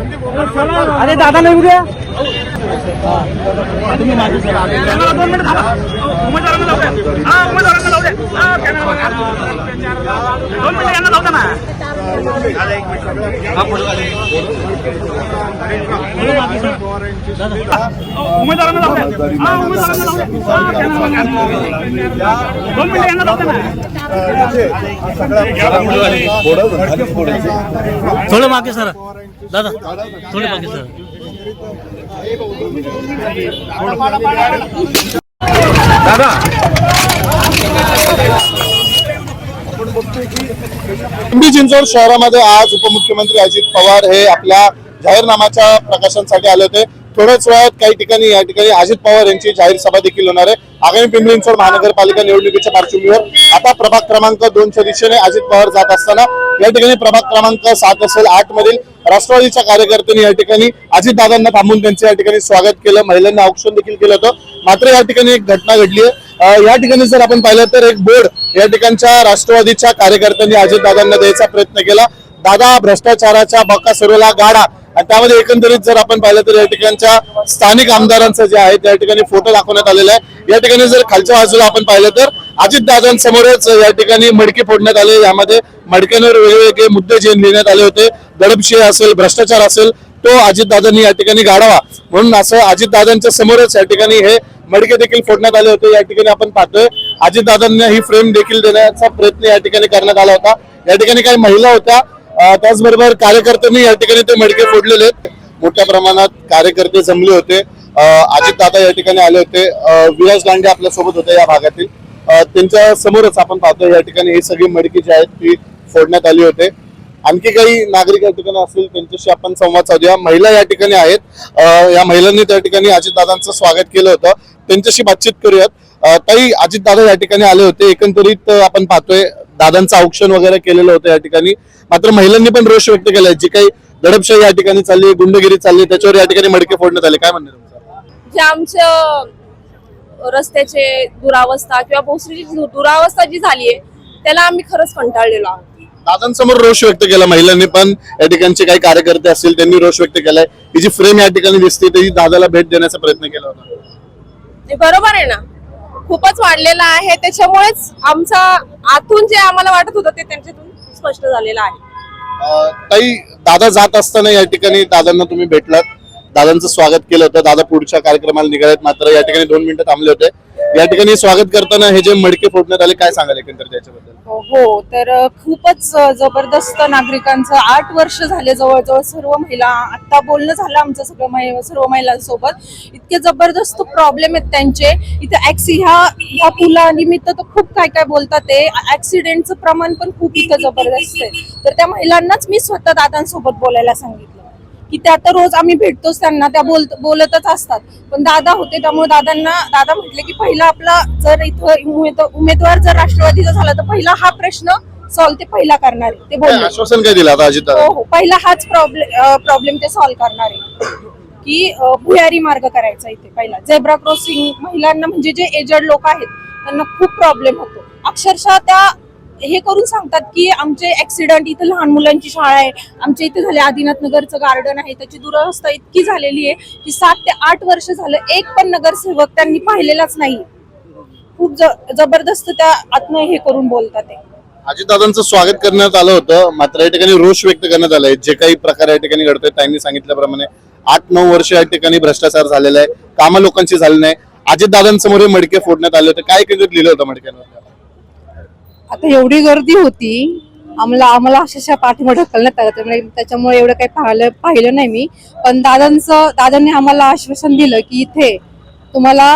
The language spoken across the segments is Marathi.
अरे दादा नाही उद्या दोन मिनिट थांबा उमेदवारांना जाऊ द्या हा उमेदवारांना जाऊ द्या हा, त्यांना बघा. दोन मिनिट यांना जाऊ द्या ना हा, पुढे आले. उमेदवारांना जाऊ द्या हा उमेदवारांना जाऊ द्या हा, त्यांना बघा. दोन मिनिट यांना जाऊ द्या ना थोडं मागे सर दादा थोडे मागे सर. दादा. पिंपरी चिंचवड शहरामध्ये आज उपमुख्यमंत्री अजित पवार हे आपल्या जाहीरनामाच्या प्रकाशनासाठी आले होते. थोड्याच वेळात काही ठिकाणी या ठिकाणी अजित पवार यांची जाहीर सभा देखील होणार आहे. आगामी पिंपरी चिंचवड महानगरपालिका निवडणुकीच्या पार्श्वभूमीवर आता प्रभाग क्रमांक दोनच्या दिशेने अजित पवार जात असताना या ठिकाणी प्रभाग क्रमांक सात असेल आठ मधील राष्ट्रवादीच्या कार्यकर्त्यांनी या ठिकाणी अजितदादांना थांबून त्यांचं या ठिकाणी स्वागत केलं. महिलांना औक्षण देखील केलं होतं. मात्र या ठिकाणी एक घटना घडली आहे. या ठिकाणी जर आपण पाहिलं तर एक बोर्ड या ठिकाणच्या राष्ट्रवादीच्या कार्यकर्त्यांनी अजितदादांना द्यायचा प्रयत्न केला. दादा भ्रष्टाचाराच्या बकासुरेला गाडा. आणि त्यामध्ये एकंदरीत जर आपण पाहिलं तर या ठिकाणच्या स्थानिक आमदारांचं जे आहे त्या ठिकाणी फोटो दाखवण्यात आलेला आहे. या ठिकाणी जर खालच्या बाजूला आपण पाहिलं तर अजित दादांसमोरच या ठिकाणी मडके फोडण्यात आले. यामध्ये मडक्यांवर वेगवेगळे मुद्दे जे लिहिण्यात आले होते. दडपशाही असेल भ्रष्टाचार असेल तो अजितदादांनी या ठिकाणी गाडावा म्हणून असं अजितदादांच्या समोरच या ठिकाणी हे मडके देखील फोडण्यात आले होते. या ठिकाणी आपण पाहतोय अजितदादांना ही फ्रेम देखील देण्याचा प्रयत्न या ठिकाणी करण्यात आला होता. या ठिकाणी काही महिला होत्या. त्याचबरोबर कार्यकर्त्यांनी या ठिकाणी ते मडके फोडलेले आहेत. मोठ्या प्रमाणात कार्यकर्ते जमले होते. अजित दादा या ठिकाणी आले होते. विराज लांडे आपल्यासोबत आपल्यासोबत होते या भागातील. त्यांच्या समोरच आपण पाहतोय या ठिकाणी ही सगळी मडकी जी आहेत ती फोडण्यात आली होते. आणखी काही नागरिक या ठिकाणी असतील त्यांच्याशी आपण संवाद साधूया. महिला या ठिकाणी आहेत. या महिलांनी त्या ठिकाणी अजितदादांचं स्वागत केलं होतं. त्यांच्याशी बातचीत करूयात. अं, ताई अजितदादा या ठिकाणी आले होते. एकंदरीत आपण पाहतोय दादांचं औक्षण वगैरे केलेलं होतं या ठिकाणी. मात्र महिलांनी पण रोष व्यक्त केलाय. जी काही दडपशाही या ठिकाणी चालली गुंडगिरी चालली त्याच्यावर या ठिकाणी मडके फोडण्यात आले. काय म्हणणे तुमचं? जे आमच्या रस्त्याचे दुरावस्था किंवा भोसरीची दुरावस्था जी झाली आहे त्याला आम्ही खरंच कंटाळलेलो आहोत. दादांसमोर रोष व्यक्त केला महिलांनी पण. या ठिकाणचे काही कार्यकर्ते असतील त्यांनी रोष व्यक्त केलाय. ही जी फ्रेम या ठिकाणी दिसते त्याची दादाला भेट देण्याचा प्रयत्न केला होता. ते बरोबर आहे ना? खूपच वाढलेला आहे. त्याच्यामुळेच आमचा आतून जे आम्हाला वाटत होतं ते त्यांच्यातून स्पष्ट झालेलं आहे. काही ताई दादा जात असताना या ठिकाणी दादांना तुम्ही भेटलात. दादांचं स्वागत केलं होतं. दादा पुढच्या कार्यक्रमाला निघालेत. मात्र या ठिकाणी दोन मिनिटं थांबले होते. या ठिकाणी स्वागत करताना हे जे मडके फोडण्यात आले काय सांगाल एकंदर त्याच्याबद्दल हो, हो तर खूपच जबरदस्त नागरिकांचं आठ वर्ष झाले जवळजवळ सर्व महिला आता बोलणं झालं आमचं सगळं महि- सर्व महिलांसोबत. इतके जबरदस्त प्रॉब्लेम आहेत त्यांचे. इथे ऍक्सि ह्या ह्या पुलानिमित्त तर खूप काय काय बोलतात ते. ऍक्सिडेंटचं प्रमाण पण खूप इथं जबरदस्त आहे. तर त्या महिलांनाच मी स्वतः दादांसोबत बोलायला सांगितलं. की त्या तर रोज आम्ही भेटतोच त्यांना त्या बोल बोलतच असतात. पण दादा होते त्यामुळे दादांना दादा म्हटले की पहिला आपला जर इथं उमेद- उमेदवार जर राष्ट्रवादीचा झाला तर पहिला हा प्रश्न सॉल्व्ह ते पहिला करणार आहे. ते बोलले. आश्वासन काय दिलं आता अजित हो हो. पहिला हाच प्रॉब्लेम प्रॉब्लेम ते सॉल्व्ह करणार आहे. की भुयारी मार्ग करायचा इथे पहिला. झेब्रा क्रॉसिंग महिलांना म्हणजे जे एजड लोक आहेत त्यांना खूप प्रॉब्लेम होतो. अक्षरशः त्या हे करून सांगतात की आमचे ऍक्सिडेंट इथे लहान मुलांची शाळा आहे. आमच्या इथे झाले आदिनाथ नगरचं गार्डन आहे. त्याची दुरावस्था इतकी झालेली आहे की सात ते आठ वर्ष झालं एक पण नगरसेवक त्यांनी पाहिलेलाच नाही. खूप जबरदस्त त्या आत्म हे करून बोलतात ते. अजितदादांचं स्वागत करण्यात आलं होतं. मात्र या ठिकाणी रोष व्यक्त करण्यात आलाय. जे काही प्रकार या ठिकाणी घडतोय त्यांनी सांगितल्याप्रमाणे आठ नऊ वर्ष या ठिकाणी भ्रष्टाचार झालेला आहे. कामा लोकांची झाली नाही. अजितदादांसमोर हे मडके फोडण्यात आले होते. काय लिहिलं होतं मडक्यांवर? आता एवढी गर्दी होती आम्हाला आम्हाला अक्षरशः पाठीमा ढकलण्यात आलं त्यामुळे म्हणजे त्याच्यामुळे एवढं काही पाहिलं पाहिलं नाही मी. पण दादांचं दादांनी आम्हाला आश्वासन दिलं की इथे तुम्हाला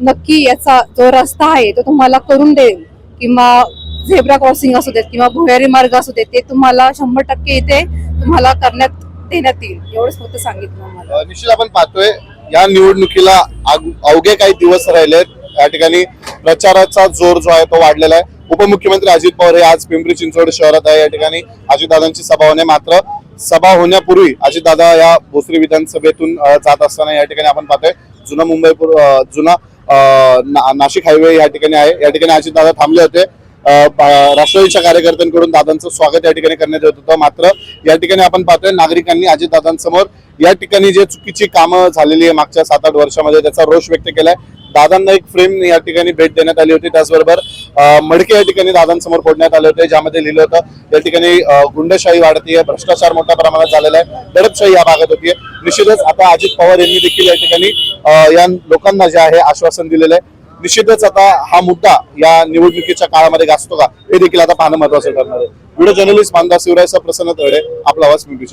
नक्की याचा जो रस्ता आहे तो तुम्हाला करून देईल. किंवा झेब्रा क्रॉसिंग असू देत किंवा भुयारी मार्ग असू देत ते तुम्हाला शंभर टक्के इथे तुम्हाला करण्यात देण्यात येईल. एवढंच फक्त सांगितलं आम्हाला. निश्चित आपण पाहतोय या निवडणुकीला अवघे काही दिवस राहिले या ठिकाणी प्रचाराचा जोर जो आहे तो वाढलेला आहे. उपमुख्यमंत्री अजित पवार हे आज पिंपरी चिंचवड शहरात आहे. या ठिकाणी अजितदादांची सभा होणे मात्र सभा होण्यापूर्वी अजितदादा या भोसरी विधानसभेतून जात असताना या ठिकाणी आपण पाहतोय. जुना मुंबई जुना ना- नाशिक हायवे या ठिकाणी आहे. या ठिकाणी अजितदादा थांबले होते. राष्ट्रवादीच्या कार्यकर्त्यांकडून दादांचं स्वागत या ठिकाणी करण्यात येत होतं. मात्र या ठिकाणी आपण पाहतोय नागरिकांनी अजितदादांसमोर या ठिकाणी जे चुकीची कामं झालेली आहे मागच्या सात आठ वर्षामध्ये त्याचा रोष व्यक्त केलाय. दादांना एक फ्रेम या ठिकाणी भेट देण्यात आली होती. त्याचबरोबर मडके या ठिकाणी दादांसमोर फोडण्यात आले होते ज्यामध्ये लिहिलं होतं या ठिकाणी गुंडशाही वाढतीये भ्रष्टाचार मोठ्या प्रमाणात झालेला आहे दडपशाही या भागात होतीये निश्चितच आता अजित पवार यांनी देखील या ठिकाणी या लोकांना जे आहे आश्वासन दिलेलं आहे. निश्चितच आता हा मुद्दा या निवडणुकीच्या काळामध्ये गाजतो का हे देखील आता पाहणं महत्वाचं ठरणार आहे. व्हिडिओ जर्नलिस्ट मानदास शिवरायचा प्रसन्न तळे आपला आवाज पिंपरी